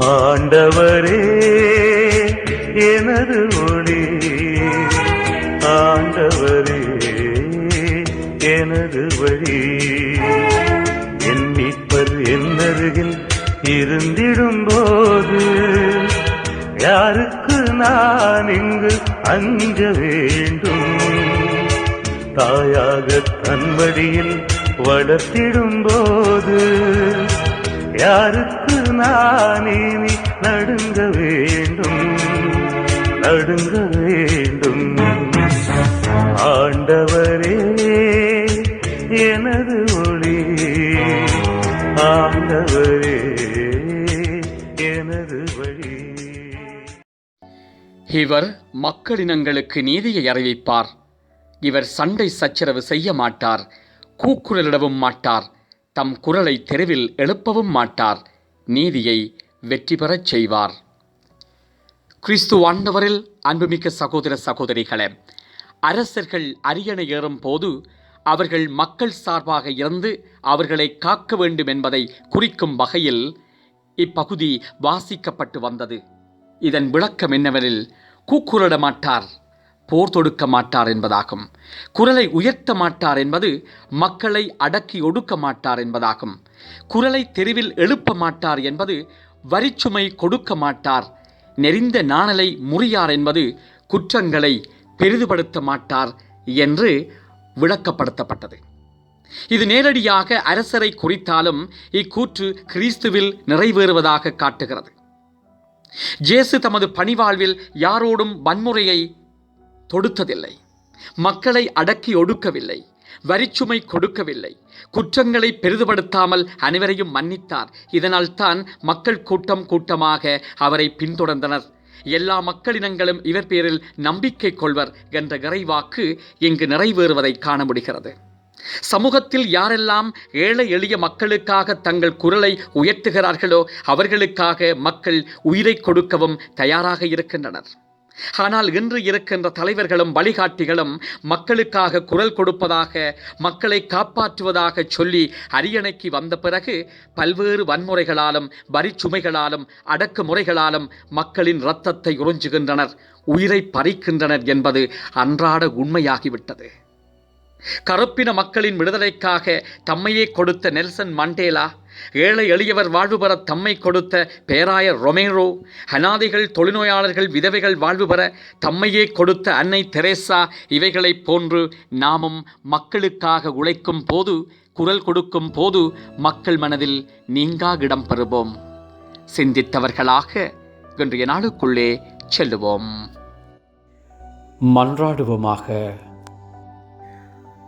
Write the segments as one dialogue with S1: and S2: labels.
S1: ஆண்டவரே எனது ஒளி. ஆண்டவரே எனது வழி. என் மீட்பர் என் இருந்திடும் போது யாருக்கு நான் இங்கு அஞ்ச வேண்டும்? தாயாக தன்வடியில் வளர்த்திடும் போது யாருக்கு நான் இனி நடுங்க வேண்டும்? நடுங்க வேண்டும். ஆண்டவரே எனது ஒளி. ஆண்டவரே எனது வழி.
S2: இவர் மக்களினங்களுக்கு நீதியை அறிவிப்பார். இவர் சண்டை சச்சரவு செய்ய மாட்டார். கூக்குரலிடவும் மாட்டார். தம் குரலை தெருவில் எழுப்பவும் மாட்டார். நீதியை வெற்றி பெறச் செய்வார். கிறிஸ்து ஆண்டவரில் அன்புமிக்க சகோதர சகோதரிகளே அரசர்கள் அரியணை ஏறும் போது அவர்கள் மக்கள் சார்பாக இருந்து அவர்களை காக்க வேண்டும் என்பதை குறிக்கும் வகையில் இப்பகுதி வாசிக்கப்பட்டு வந்தது. இதன் விளக்கம் என்னவெனில் கூக்குரலிட மாட்டார் போர் தொடுக்க மாட்டார் என்பதாகும். குரலை உயர்த்த மாட்டார் என்பது மக்களை அடக்கி ஒடுக்க மாட்டார் என்பதாகும். குரலை தெருவில் எழுப்ப மாட்டார் என்பது வரிச்சுமை கொடுக்க மாட்டார். நெறிந்த நாணலை முறியார் என்பது குற்றங்களை பெரிதுபடுத்த மாட்டார் என்று விளக்கப்படுத்தப்பட்டது. இது நேரடியாக அரசரை குறித்தாலும் இக்கூற்று கிறிஸ்துவில் நிறைவேறுவதாக காட்டுகிறது. ஜேசு தமது பணிவாழ்வில் யாரோடும் வன்முறையை தொடுத்ததில்லை. மக்களை அடக்கி ஒடுக்கவில்லை. வரிச்சுமை கொடுக்கவில்லை. குற்றங்களை பெரிதுபடுத்தாமல் அனைவரையும் மன்னித்தார். இதனால் தான் மக்கள் கூட்டம் கூட்டமாக அவரை பின்தொடர்ந்தனர். எல்லா மக்களினங்களும் இவர் பேரில் நம்பிக்கை கொள்வர் என்ற இறைவாக்கு இங்கு நிறைவேறுவதை காண முடிகிறது. சமூகத்தில் யாரெல்லாம் ஏழை எளிய மக்களுக்காக தங்கள் குரலை உயர்த்துகிறார்களோ அவர்களுக்காக மக்கள் உயிரை கொடுக்கவும் தயாராக இருக்கின்றனர். ஆனால் இன்று இருக்கின்ற தலைவர்களும் வழிகாட்டிகளும் மக்களுக்காக குரல் கொடுப்பதாக மக்களை காப்பாற்றுவதாக சொல்லி அரியணைக்கு வந்த பிறகு பல்வேறு வன்முறைகளாலும் வரிச்சுமைகளாலும் அடக்குமுறைகளாலும் மக்களின் இரத்தத்தை உறிஞ்சுகின்றனர் உயிரை பறிக்கின்றனர் என்பது அன்றாட உண்மையாகிவிட்டது. கருப்பின மக்களின் விடுதலைக்காக தம்மையே கொடுத்த நெல்சன் மண்டேலா ஏழை எளியவர் வாழ்வு பெற தம்மை கொடுத்த பேராயர் ரொமேரோ அனாதைகள் தொழில்நோயாளர்கள் விதவைகள் வாழ்வு பெற தம்மையே கொடுத்த அன்னை தெரேசா இவைகளைப் போன்று நாமும் மக்களுக்காக உழைக்கும் போது குரல் கொடுக்கும் போது மக்கள் மனதில் நீங்கா இடம் பெறுவோம். சிந்தித்தவர்களாக இன்றைய நாளுக்குள்ளே செல்லுவோம். மன்றாடுவோமாக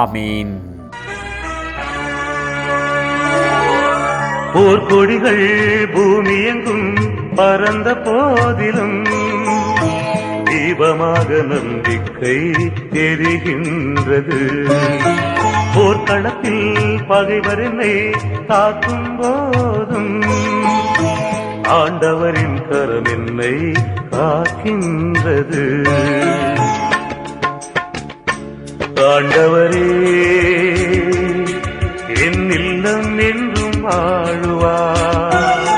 S2: அமீன்
S1: போர்க்கொடிகள் பூமி எங்கும் பறந்த போதிலும் தீபமாக நம்பிக்கை தெரிகின்றது. போர்க்களத்தில் பகைவரனை தாக்கும் போதும் ஆண்டவரின் கரம் என்னை காக்கின்றது. ஆண்டவரே என் இல்லம் என்றும் வாழுவார்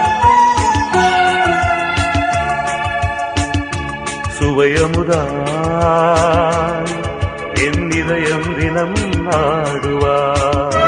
S1: சுவையமுதாய் என் இதயம் தினம் ஆடுவார்.